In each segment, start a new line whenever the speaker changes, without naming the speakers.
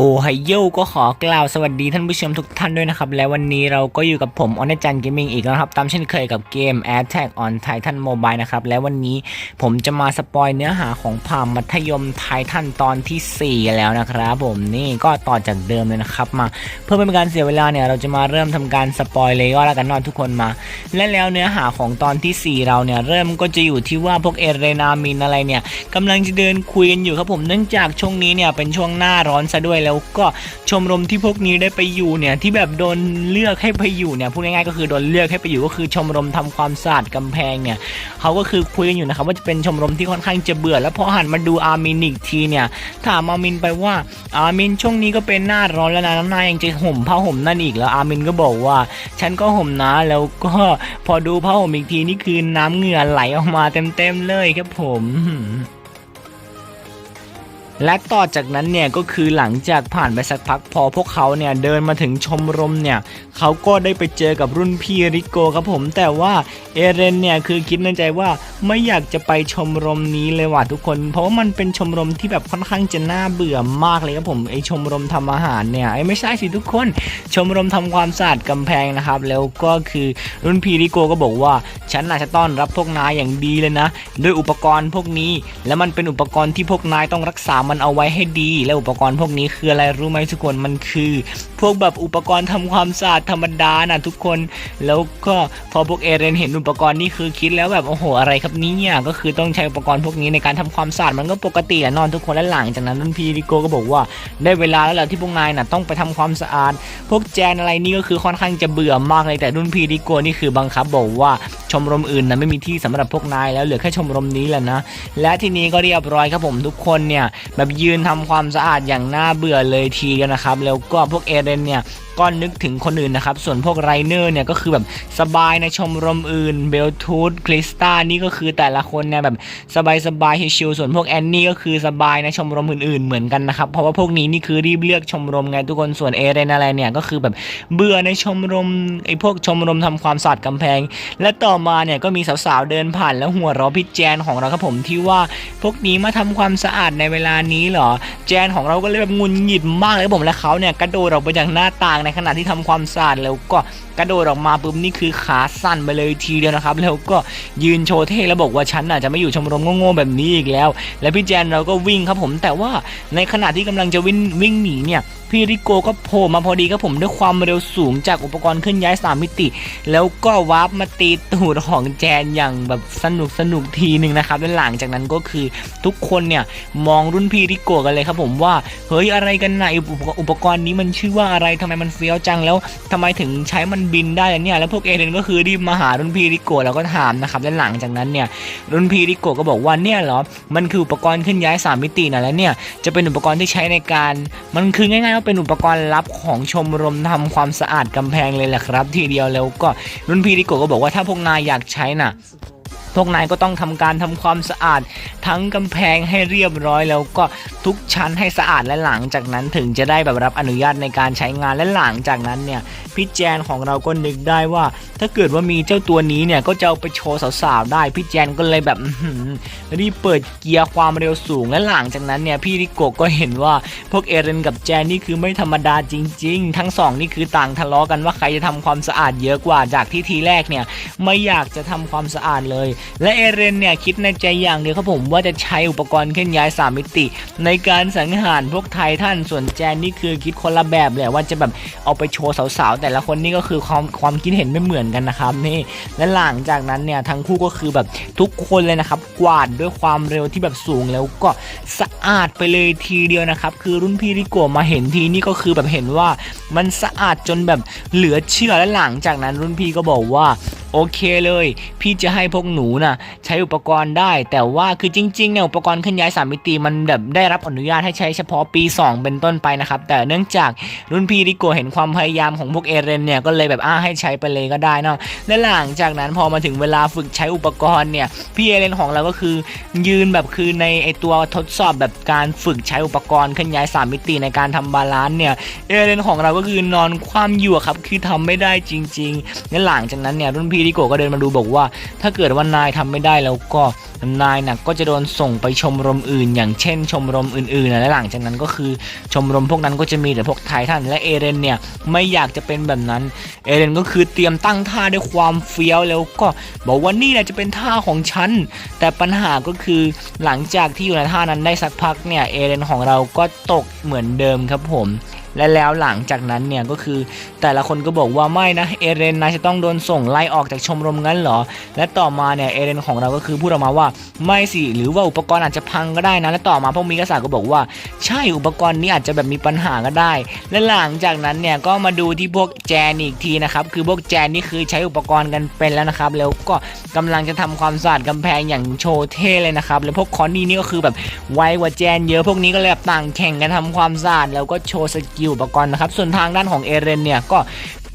โอไฮโยก็ขอกล่าวสวัสดีท่านผู้ชมทุกท่านด้วยนะครับ และวันนี้เราก็อยู่กับผมออนจันเกมมิ่งอีกแล้วนะครับ ตามเช่นเคยกับเกม a d t a c on Titan Mobile นะครับ และวันนี้ผมจะมาสปอยเนื้อหาของพามมัธยมไททันตอนทีสี่4 แล้วนะครับผมนี่ก็ต่อจากเดิมเลยนะครับ มาเพื่อไม่เป็นการเสียเวลาเนี่ย เราจะมาเริ่มทำการสปอยเลยก็แล้วกันนอนทุกคนมา และแล้วเนื้อหาของตอนทีสี่ 4 เราเนี่ยเริ่มก็จะอยู่ที่ว่าพวกเอเรนามินอะไรเนี่ยกำลังจะเดินคุยกันอยู่ครับผมเนื่องจากช่วงนี้เนี่ยเป็นช่วงหน้าร้อนซะด้วยแล้วก็ชมรมที่พวกนี้ได้ไปอยู่เนี่ยที่แบบโดนเลือกให้ไปอยู่เนี่ยพูดง่ายๆก็คือโดนเลือกให้ไปอยู่ก็คือชมรมทำความสะอาดกำแพงเนี่ยเขาก็คือคุยกันอยู่นะครับว่าจะเป็นชมรมที่ค่อนข้างจะเบื่อ แล้วพอหันมาดูอาร์มินอีกทีเนี่ยถามอาร์มินไปว่าอาร์มินช่วงนี้ก็เป็นหน้าร้อนแล้วนะน้ำนายยังจะห่มผ้าห่มนั่นอีกแล้วอาร์มินก็บอกว่า ฉันก็ห่มนะแล้วก็พอดูผ้าห่มอีกทีนี่คือน้ำเหงื่อไหลออกมาเต็มๆเลยครับผม และต่อจากนั้นเนี่ยก็คือหลังจากผ่านไปสักพักพอพวกเขาเนี่ยเดินมาถึงชมรมเนี่ยเขาก็ได้ไปเจอกับรุ่นพี่ริโกครับผม แต่ว่าเอเรนเนี่ยคือคิดในใจว่าไม่อยากจะไปชมรมนี้เลยว่ะทุกคน เพราะว่ามันเป็นชมรมที่แบบค่อนข้างจะน่าเบื่อมากเลยครับผมไอชมรมทำอาหารเนี่ยไอไม่ใช่สิทุกคน ชมรมทำความสะอาดกำแพงนะครับ แล้วก็คือรุ่นพี่ริโกก็บอกว่าฉันน่าจะต้อนรับพวกนายอย่างดีเลยนะด้วยอุปกรณ์พวกนี้ และมันเป็นอุปกรณ์ที่พวกนายต้องรักษามันเอาไว้ให้ดี และอุปกรณ์พวกนี้คืออะไรรู้ไหมทุกคนมันคือ พวกแบบอุปกรณ์ทำความสะอาดธรรมดานะทุกคน แล้วก็พอพวกเอเรนเห็นอุปกรณ์นี่คือคิดแล้วแบบโอ้โหอะไรครับเนี้ก็คือต้องใช้อุปกรณ์พวกนี้ในการทำความสะอาดมันก็ปกติแหละนอนทุกคนและหลังจากนั้นรุ่นพี่ริโกก็บอกว่าได้เวลาแล้วแหละที่พวกนายน่ะต้องไปทำความสะอาด พวกแจนอะไรนี่ก็คือค่อนข้างจะเบื่อมากเลยแต่รุ่นพี่ริโกนี่คือบังคับบอกว่าชมรมอื่นนะไม่มีที่สำหรับพวกนายแล้วเหลือแค่ชมรมนี้แหละนะและทีนี้ก็เรียบร้อยครับผมทุกคนเนี่ยแบบยืนทำความสะอาดอย่างน่าเบื่อเลยทีเดียวนะครับ แล้วก็พวกเอเดนเนี่ย ก็นึกถึงคนอื่นนะครับ ส่วนพวกไรเนอร์เนี่ยก็คือแบบสบายในชมรมอื่นเบลทูธคริสตานี่ก็คือแต่ละคนเนี่ยแบบสบายสบายๆชิวๆส่วนพวกแอนนี่ก็คือสบายในชมรมอื่นๆเหมือนกันนะครับเพราะว่าพวกนี้นี่คือรีบเลือกชมรมไงทุกคนส่วนเอเรนอะไรเนี่ยก็คือแบบเบื่อในชมรมไอ้พวกชมรมทำความสะอาดกำแพง และต่อมาเนี่ยก็มีสาวๆเดินผ่านแล้วหัวเราะพี่แจนของเราครับผมที่ว่าพวกนี้มาทำความสะอาดในเวลานี้เหรอแจนของเราก็เลยแบบงุนหงิดมากเลยผมและเขาเนี่ยกระโดดออกไปจากหน้าต่างในขณะที่ทำความสะอาดแล้วก็ กระโดดออกมาปุ๊บนี่คือขาสั่นไปเลยทีเดียวนะครับ แล้วก็ยืนโชว์เท่แล้วบอกว่าฉันน่ะจะไม่อยู่ชมรมโง่ๆแบบนี้อีกแล้ว และพี่แจนเราก็วิ่งครับผมแต่ว่าในขณะที่กำลังจะวิ่งวิ่งหนีเนี่ยพี่ริโกก็โผล่มาพอดีครับผมด้วยความเร็วสูงจากอุปกรณ์เคลื่อนย้ายสามมิติ แล้วก็วาร์ปมาตีตูดของแจนอย่างแบบสนุกสนุกทีหนึ่งนะครับและหลังจากนั้นก็คือทุกคนเนี่ยมองรุ่นพี่ริโกกันเลยครับผมว่าเฮ้ยอะไรกันนะอุปกรณ์อุปกรณ์นี้มันชื่อว่าอะไรทำไมมันเฟี้ยวจังแล้วทำไมถึงใช้มันบินได้ล่ะเนี่ยแล้วพวกเอเดนก็คือรีบมาหารุ่นพี่ริโกแล้วก็ถามนะครับและหลังจากนั้นเนี่ยรุ่นพี่ริโกก็บอกว่าเนี่ยเหรอมันคืออุปกรณ์เคลื่อนย้ายสามมิตินะแล้วเนี่ยจะเป็นอุปกรณ์ที่ใช้ในการ มันคือง่ายๆว่าเป็นอุปกรณ์ลับของชมรมทำความสะอาดกำแพงเลยแหละครับ ทีเดียวแล้วก็รุ่นพี่ริโกก็บอกว่าถ้าพวกนายอยากใช้น่ะ พวกนายก็ต้องทำการทำความสะอาด ทั้งกำแพงให้เรียบร้อยแล้วก็ทุกชั้นให้สะอาดและหลังจากนั้นถึงจะได้แบบรับอนุญาตในการใช้งานและหลังจากนั้นเนี่ยพี่แจนของเราก็นึกได้ว่า ถ้าเกิดว่ามีเจ้าตัวนี้เนี่ยก็จะเอาไปโชว์สาวๆได้พี่แจนก็เลยแบบรีบเปิดเกียร์ความเร็วสูงและหลังจากนั้นเนี่ยพี่ริโกก็เห็นว่าพวกเอเรนกับแจนนี่คือไม่ธรรมดาจริง ๆ ทั้งสองนี่คือต่างทะเลาะกันว่าใครจะทำความสะอาดเยอะกว่าจากที่ทีแรกเนี่ยไม่อยากจะทำความสะอาดเลยและเอเรนเนี่ยคิดในใจอย่างเดียวครับผมว่าจะใช้อุปกรณ์เคลื่อนย้ายสามมิติ ในการสังหารพวกไททันส่วนแจนนี่คือคิดคนละแบบเลยว่าจะแบบเอาไปโชว์สาวๆ แต่ละคนนี่ก็คือความความคิดเห็นไม่เหมือนกันนะครับนี่และหลังจากนั้นเนี่ยทั้งคู่ก็คือแบบทุกคนเลยนะครับกวาดด้วยความเร็วที่แบบสูงแล้วก็สะอาดไปเลยทีเดียวนะครับคือรุ่นพี่ริโกะมาเห็นทีนี่ก็คือแบบเห็นว่ามันสะอาดจนแบบเหลือเชื่อและหลังจากนั้นรุ่นพี่ก็บอกว่าโอเคเลย พี่จะให้พวกหนูน่ะใช้อุปกรณ์ได้ แต่ว่าคือจริงๆเนี่ยอุปกรณ์เคลื่อนย้ายสามมิติมันแบบได้รับอนุญาตให้ใช้เฉพาะปี 2 เป็นต้นไปนะครับ แต่เนื่องจากรุ่นพี่ริโกเห็นความพยายามของพวกเอเรนเนี่ยก็เลยแบบอ้าให้ใช้ไปเลยก็ได้เนาะและหลังจากนั้นพอมาถึงเวลาฝึกใช้อุปกรณ์เนี่ยพี่เอเรนของเราก็คือ ยืนแบบคือในไอตัวทดสอบแบบการฝึกใช้อุปกรณ์เคลื่อนย้ายสามมิติในการทำบาลานซ์เนี่ยเอเรนของเราก็คือนอนคว่ำอยู่ครับคือทำไม่ได้จริงๆและหลังจากนั้นเนี่ยรุ่นพี่พีริโกก็เดินมาดูบอกว่า ถ้าเกิดว่านายทำไม่ได้แล้วก็นายน่ะก็จะโดนส่งไปชมรมอื่น อย่างเช่น ชมรมอื่นๆนะและหลังจากนั้นก็คือชมรมพวกนั้นก็จะมีแต่พวกไททันและเอเรนเนี่ยไม่อยากจะเป็นแบบนั้นเอเรนก็คือเตรียมตั้งท่าด้วยความเฟี้ยวแล้วก็บอกว่านี่แหละจะเป็นท่าของฉันแต่ปัญหาก็คือหลังจากที่อยู่ในท่านั้นได้สักพักเนี่ยเอเรนของเราก็ตกเหมือนเดิมครับผม และแล้วหลังจากนั้นเนี่ยก็คือแต่ละคนก็บอกว่าไม่นะเอเรนนายจะต้องโดนส่งไล่ออกจากชมรมงั้นเหรอ และต่อมาเนี่ยเอเรนของเราก็คือพูดออกมาว่าไม่สิหรือว่าอุปกรณ์อาจจะพังก็ได้นะและต่อมาพวกมิกาสาก็บอกว่า ใช่อุปกรณ์นี้อาจจะแบบมีปัญหาก็ได้ และหลังจากนั้นเนี่ยก็มาดูที่พวกแจนอีกทีนะครับคือพวกแจนนี่คือใช้อุปกรณ์กันเป็นแล้วนะครับ แล้วก็กำลังจะทำความสะอาดกำแพงอย่างโชว์เท่เลยนะครับแล้วพวกคอนนี่นี่ก็คือแบบไวกว่าแจนเยอะพวกนี้ก็เลยแบบต่างแข่งกันทำความสะอาดแล้วก็โชว์สกิลอุปกรณ์นะครับ ส่วนทางด้านของเอเรนเนี่ยก็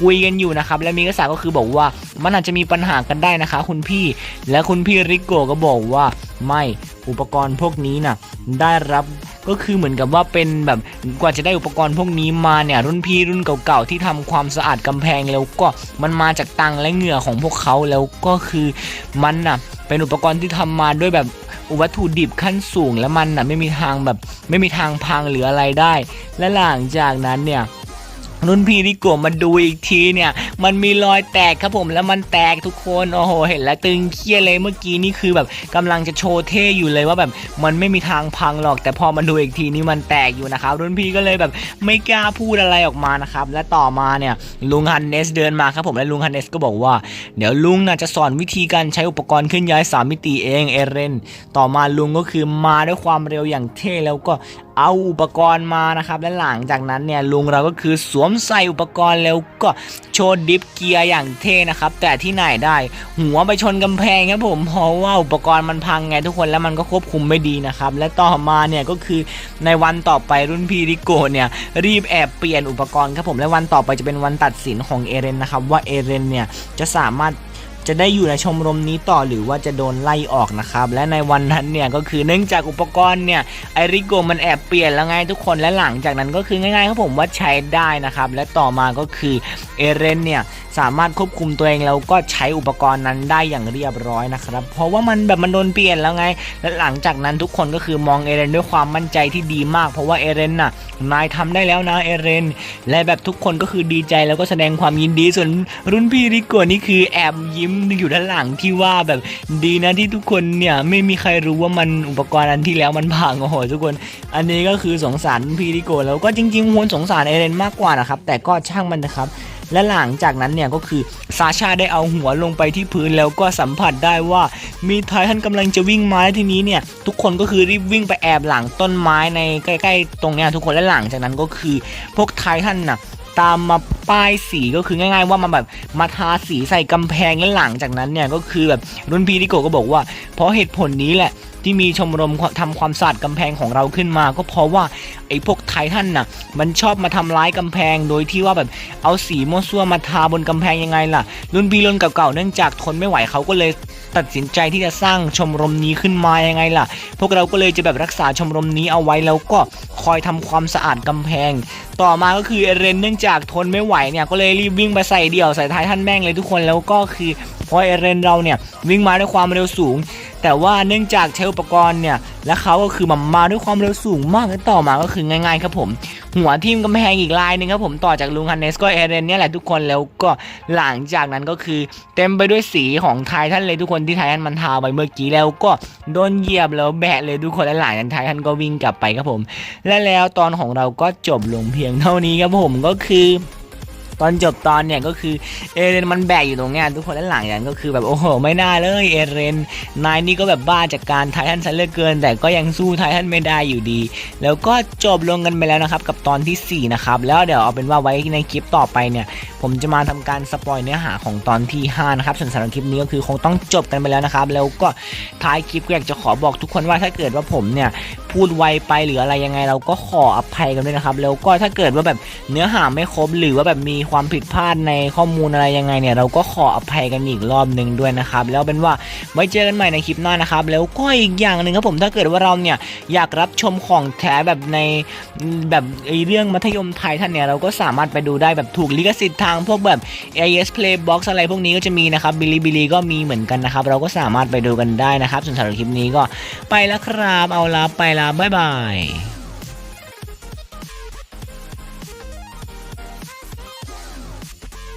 คุยกันอยู่นะครับ และมิกาสาก็คือบอกว่ามันอาจจะมีปัญหากันได้นะคะ คุณพี่และคุณพี่ริโกก็บอกว่าไม่อุปกรณ์พวกนี้น่ะได้รับก็คือเหมือนกับว่าเป็นแบบกว่าจะได้อุปกรณ์พวกนี้มาเนี่ยรุ่นพี่รุ่นเก่าๆที่ทำความสะอาดกำแพงแล้วก็มันมาจากตังและเหงื่อของพวกเขาแล้วก็คือมันน่ะเป็นอุปกรณ์ที่ทำมาด้วยแบบ วัตถุดิบขั้นสูงและมันน่ะไม่มีทางแบบไม่มีทางพังหรืออะไรได้ และหลังจากนั้นเนี่ย รุ่นพี่ริโกะมาดูอีกทีเนี่ย มันมีรอยแตกครับผมแล้วมันแตกทุกคนโอ้โหเห็นแล้วตึงเครียดเลยเมื่อกี้นี่คือแบบกำลังจะโชว์เท่อยู่เลยว่าแบบมันไม่มีทางพังหรอก แต่พอมาดูอีกทีนี่มันแตกอยู่นะครับรุ่นพี่ก็เลยแบบไม่กล้าพูดอะไรออกมานะครับและต่อมาเนี่ยลุงฮันเนสเดินมาครับผมและลุงฮันเนสก็บอกว่า เดี๋ยวลุงน่ะจะสอนวิธีการใช้อุปกรณ์เคลื่อนย้ายสามมิติเองเอเรนต่อมาลุงก็คือมาด้วยความเร็วอย่างเท่แล้วก็เอาอุปกรณ์มานะครับและหลังจากนั้นเนี่ยลุงเราก็คือสวมมใส่อุปกรณ์แล้วก็โชว์ดิฟเกียร์อย่างเท่นะครับ แต่ที่ไหนได้ หัวไปชนกำแพงครับผมเพราะว่าอุปกรณ์มันพังไงทุกคนแล้วมันก็ควบคุมไม่ดีนะครับ และต่อมาเนี่ยก็คือในวันต่อไปรุ่นพี่ริโกเนี่ยรีบแอบเปลี่ยนอุปกรณ์ครับผมและวันต่อไปจะเป็นวันตัดสินของเอเรนนะครับว่าเอเรนเนี่ยจะสามารถ จะได้อยู่ในชมรมนี้ต่อหรือว่าจะโดนไล่ออกนะครับ และในวันนั้นเนี่ยก็คือเนื่องจากอุปกรณ์เนี่ยไอริโกมันแอบเปลี่ยนแล้วไงทุกคนและหลังจากนั้นก็คือง่ายๆครับผมว่าใช้ได้นะครับและต่อมาก็คือเอเรนเนี่ยสามารถควบคุมตัวเองแล้วก็ใช้อุปกรณ์นั้นได้อย่างเรียบร้อยนะครับ เพราะว่ามันแบบมันโดนเปลี่ยนแล้วไง และหลังจากนั้นทุกคนก็คือมองเอเรนด้วยความมั่นใจที่ดีมาก เพราะว่าเอเรนน่ะนายทำได้แล้วนะเอเรนและแบบทุกคนก็คือดีใจแล้วก็แสดงความยินดีส่วนรุ่นพี่ริโกนี่คือแอบยิ้มอยู่ด้านหลังที่ว่าแบบดีนะที่ทุกคนเนี่ยไม่มีใครรู้ว่ามันอุปกรณ์อันที่แล้วมันพังโอ้โหทุกคน อันนี้ก็คือสงสารรุ่นพี่ริโกแล้วก็จริงๆควรสงสารเอเรนมากกว่านะครับ แต่ก็ช่างมันนะครับและหลังจากนั้นเนี่ยก็คือซาชาได้เอาหัวลงไปที่พื้นแล้วก็สัมผัสได้ว่า มีไททันกำลังจะวิ่งมาและทีนี้เนี่ย ทุกคนก็คือรีบวิ่งไปแอบหลังต้นไม้ในใกล้ ๆ ตรงเนี้ยทุกคนและหลังจากนั้นก็คือ พวกไททันน่ะตามมา ป้ายสีก็คือง่าย ๆ ว่ามาแบบมาทาสีใส่กำแพงและหลังจากนั้นเนี่ยก็คือแบบรุ่นพี่ริโกก็บอกว่า เพราะเหตุผลนี้แหละที่มีชมรมทำความสะอาดกำแพงของเราขึ้นมา ก็เพราะว่าไอ้พวกไททันน่ะ มันชอบมาทำร้ายกำแพง โดยที่ว่าแบบเอาสีมั่วซั่วมาทาบนกำแพงยังไงล่ะ รุ่นพี่รุ่นเก่าๆเนื่องจากทนไม่ไหวเขาก็เลยตัดสินใจที่จะสร้างชมรมนี้ขึ้นมายังไงล่ะ พวกเราก็เลยจะแบบรักษาชมรมนี้เอาไว้แล้วก็คอยทำความสะอาดกำแพง ต่อมาก็คือเอเรนเนื่องจากทนไม่ไหวเนี่ยก็เลยรีบวิ่งไปใส่เดี่ยวใส่ท้ายท่านแม่งเลยทุกคนแล้วก็คือเพราะเอเรนเราเนี่ยวิ่งมาด้วยความเร็วสูง แต่ว่าเนื่องจากใช้อุปกรณ์เนี่ยและเขาก็คือมามาด้วยความเร็วสูงมากและต่อมาก็คือง่ายๆครับผม หัวทีมกำแพงอีกลายหนึ่งครับผมต่อจากลุงฮันเนสก็เอเรนเนี่ยแหละทุกคนแล้วก็หลังจากนั้นก็คือเต็มไปด้วยสีของไททันเลยทุกคนที่ไททันมันทาไปเมื่อกี้แล้วก็โดนเหยียบแล้วแบะเลยทุกคนและหลังจากไททันก็วิ่งกลับไปครับผม และแล้วตอนของเราก็จบลงเพียงเท่านี้ครับผมก็คือ ตอนจบตอนเนี่ยก็คือเอเรนมันแบกอยู่ตรงเนี้ยทุกคนและหลังจากนั้นก็คือแบบโอ้โหไม่น่าเลยเอเรนนายนี่ก็แบบบ้าจากการไททันซะเหลือเกิน แต่ก็ยังสู้ไททันไม่ได้อยู่ดี แล้วก็จบลงกันไปแล้วนะครับกับตอนทีสี่4 นะครับ แล้วเดี๋ยวเอาเป็นว่าไว้ในคลิปต่อไปเนี่ย ผมจะมาทำการสปอยเนื้อหาของตอนที่ 5 นะครับส่วนสำหรับคลิปนี้ก็คือคงต้องจบกันไปแล้วนะครับ แล้วก็ท้ายคลิปอยากจะขอบอกทุกคนว่าถ้าเกิดว่าผมเนี่ย พูดไวไปหรืออะไรยังไง เราก็ขออภัยกันด้วยนะครับ แล้วก็ถ้าเกิดว่าแบบเนื้อหาไม่ครบหรือว่าแบบมีความผิดพลาดในข้อมูลอะไรยังไงเนี่ยเราก็ขออภัยกันอีกรอบหนึ่งด้วยนะครับแล้วเป็นว่าไว้เจอกันใหม่ในคลิปหน้านะครับแล้วก็อีกอย่างหนึ่งครับผมถ้าเกิดว่าเราเนี่ยอยากรับชมของแท้แบบในแบบไอเรื่องมัธยมไทยท่านเนี่ยเราก็สามารถไปดูได้แบบถูกลิขสิทธิ์ทางพวกแบบ AIS Playbox อะไรพวกนี้ก็จะมีนะครับบิลิบิลีก็มีเหมือนกันนะครับเราก็สามารถไปดูกันได้นะครับส่วนสำหรับคลิปนี้ก็ไปแล้วครับเอาละไปละบ๊ายบาย